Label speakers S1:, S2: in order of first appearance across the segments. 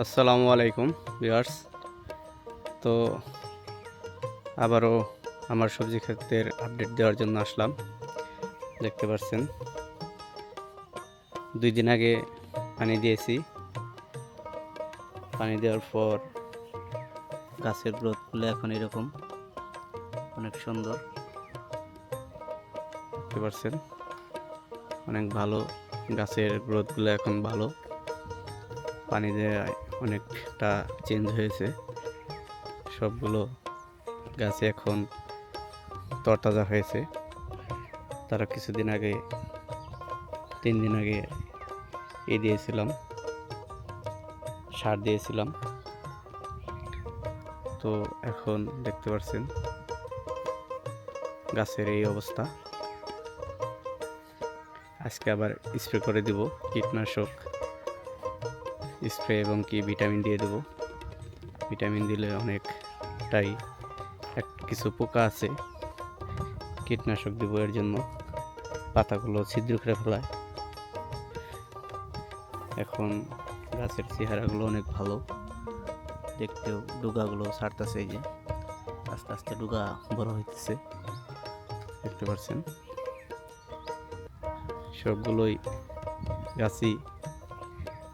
S1: আসসালামু আলাইকুম, ভিউয়ার্স। তো আবারও আমার সবজি ক্ষেতের আপডেট দেওয়ার জন্য আসলাম। দেখতে পাচ্ছেন, দুই দিন আগে পানি দিয়েছি। পানি দেওয়ার পর গাছের গ্রোথগুলো এখন এরকম, অনেক সুন্দর। দেখতে পাচ্ছেন, অনেক ভালো গাছের গ্রোথগুলো এখন ভালো। পানি দেওয়ায় অনেকটা চেঞ্জ হয়েছে। সবগুলো গাছে এখন তরতাজা হয়েছে। তারা কিছুদিন আগে, তিন দিন আগে এ দিয়েছিলাম, সার দিয়েছিলাম। তো এখন দেখতে পাচ্ছেন গাছের এই অবস্থা। আজকে আবার স্প্রে করে দিব কীটনাশক। স্প্রে এবং কি ভিটামিন দিয়ে দেবো। ভিটামিন দিলে অনেকটাই এক কিছু পোকা আছে, কীটনাশক দেবো এর জন্য। পাতাগুলো ছিদ্র করে ফেলায়। এখন গাছের চেহারাগুলো অনেক ভালো। দেখতেও ডুগাগুলো ছাড়তেছে এই যে। আস্তে আস্তে ডুগা বড় হইতেছে। দেখতে পাচ্ছেন? সবগুলোই গাছই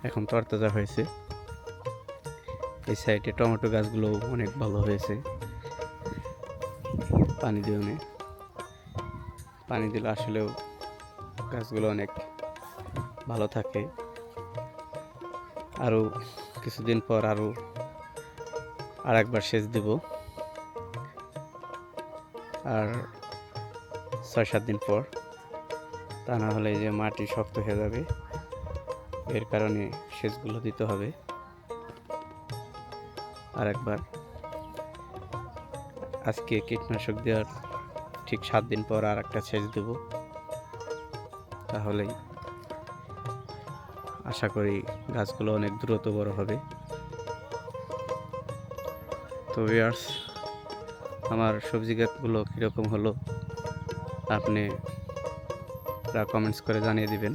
S1: এখন তরতাজা হয়েছে। এই সাইডে টমেটো গাছগুলো অনেক ভালো হয়েছে। পানি দিয়ে পানি দিলে আসলেও গাছগুলো অনেক ভালো থাকে। আরও কিছুদিন পর আরও আর একবার সেচ দিব। আর ছয় সাত দিন পর তা না হলে যে মাটি শক্ত হয়ে যাবে। এর কারণে সেচগুলো দিতে হবে। আর একবার আজকে কীটনাশক দেওয়ার ঠিক সাত দিন পর আর একটা সেচ দেব। তাহলেই আশা করি গাছগুলো অনেক দ্রুত বড় হবে। তো ভিউয়ার্স আমার সবজি গাছগুলো কীরকম হলো আপনি কমেন্টস করে জানিয়ে দিবেন।